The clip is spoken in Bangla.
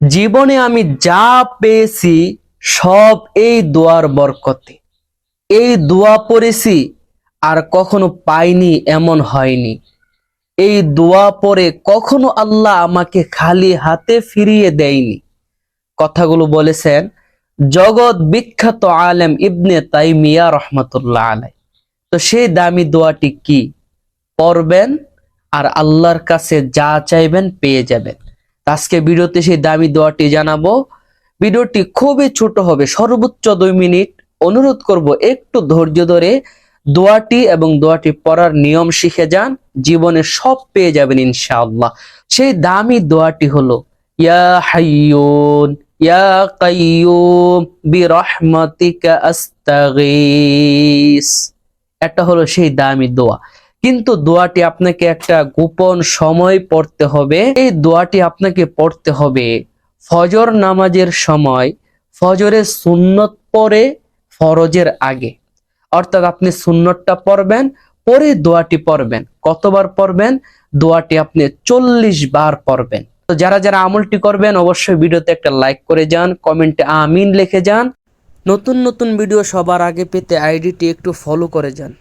জীবনে আমি যা পেয়েছি, সব এই দোয়ার বরকতে। এই দোয়া পড়েছি, আর কখনো পাইনি এমন হয়নি। এই দোয়া পরে কখনো আল্লাহ আমাকে খালি হাতে ফিরিয়ে দেয়নি। কথাগুলো বলেছেন, জগৎ বিখ্যাত আলেম ইবনে তাইমিয়া রহমতুল্লাহ আলাই তো সেই দামি দোয়াটি কি? পড়বেন, আর আল্লাহর কাছে যা চাইবেন পেয়ে যাবেন। আজকে ভিডিওতে সেই দামি দোয়াটি জানাব। ভিডিওটি খুবই ছোট হবে, সর্বোচ্চ দুই মিনিট। অনুরোধ করব একটু ধৈর্য ধরে দোয়াটি এবং দোয়াটি পড়ার নিয়ম শিখে যান, জীবনে সব পেয়ে যাবেন ইনশাআল্লাহ। সেই দামি দোয়াটি হলো, ইয়া হাইয়ুন, ইয়া কাইয়ুম, বিরহমাতিকা আস্তাগীস। এটা হলো সেই দামি দোয়া। কিন্তু দোয়াটি আপনাকে একটা গোপন সময় পড়তে হবে। এই দোয়াটি আপনাকে পড়তে হবে ফজর নামাজের সময়। ফজরের সুন্নত পরে ফরজের আগে। অর্থাৎ আপনি সুন্নতটা পড়বেন, পরে দোয়াটি পড়বেন। কতবার পড়বেন? দোয়াটি আপনি চল্লিশ বার পড়বেন। তো যারা যারা আমলটি করবেন, অবশ্যই ভিডিওতে একটা লাইক করে যান, কমেন্টে আমিন লিখে যান। নতুন নতুন ভিডিও সবার আগে পেতে আইডিটি একটু ফলো করে যান।